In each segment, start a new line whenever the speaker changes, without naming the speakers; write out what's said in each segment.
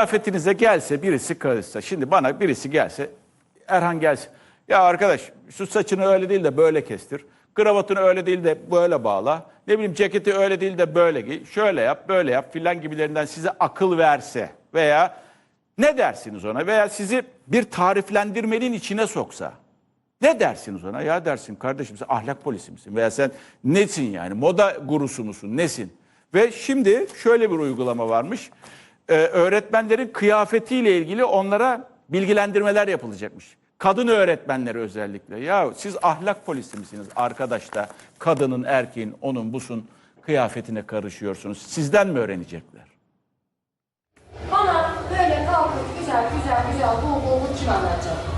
Kıyafetinize gelse birisi karışsa, şimdi bana birisi gelse, Erhan gelse, ya arkadaş şu saçını öyle değil de böyle kestir, kravatını öyle değil de böyle bağla, ne bileyim ceketi öyle değil de böyle giy, şöyle yap, böyle yap filan gibilerinden size akıl verse veya ne dersiniz ona veya sizi bir tariflendirmenin içine soksa, ne dersiniz ona? Ya dersin kardeşim sen ahlak polisi misin? Veya sen nesin yani? Moda gurusu musun? Nesin? Ve şimdi şöyle bir uygulama varmış. Ee, öğretmenlerin kıyafetiyle ilgili onlara bilgilendirmeler yapılacakmış. Kadın öğretmenleri özellikle. Ya siz ahlak polisi misiniz arkadaş da kadının, erkeğin, onun, busun kıyafetine karışıyorsunuz. Sizden mi öğrenecekler?
Bana böyle kalkıp güzel güzel güzel bol bol kim anlatacak?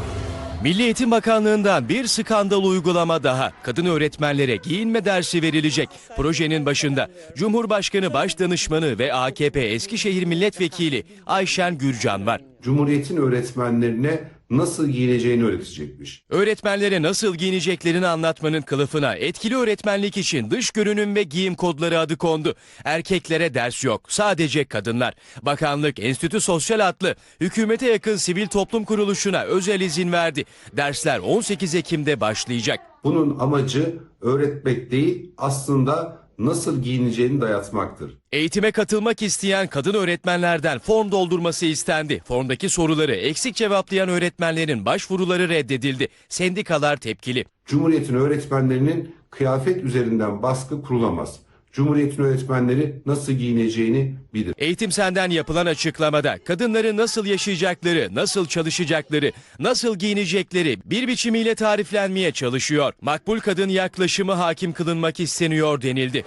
Milli Eğitim Bakanlığı'ndan bir skandal uygulama daha. Kadın öğretmenlere giyinme dersi verilecek. Projenin başında Cumhurbaşkanı Başdanışmanı ve AKP Eskişehir Milletvekili Ayşen Gürcan var.
Cumhuriyet'in öğretmenlerine nasıl giyineceğini öğretecekmiş.
Öğretmenlere nasıl giyineceklerini anlatmanın kılıfına etkili öğretmenlik için dış görünüm ve giyim kodları adı kondu. Erkeklere ders yok, sadece kadınlar. Bakanlık Enstitü Sosyal adlı hükümete yakın sivil toplum kuruluşuna özel izin verdi. Dersler 18 Ekim'de başlayacak.
Bunun amacı öğretmek değil aslında nasıl giyineceğini dayatmaktır.
Eğitime katılmak isteyen kadın öğretmenlerden form doldurması istendi. Formdaki soruları eksik cevaplayan öğretmenlerin başvuruları reddedildi. Sendikalar tepkili.
Cumhuriyet'in öğretmenlerinin kıyafet üzerinden baskı kurulamaz. Cumhuriyet'in öğretmenleri nasıl giyineceğini bilir.
Eğitim Sen'den yapılan açıklamada kadınları nasıl yaşayacakları, nasıl çalışacakları, nasıl giyinecekleri bir biçimiyle tariflenmeye çalışıyor. Makbul kadın yaklaşımı hakim kılınmak isteniyor denildi.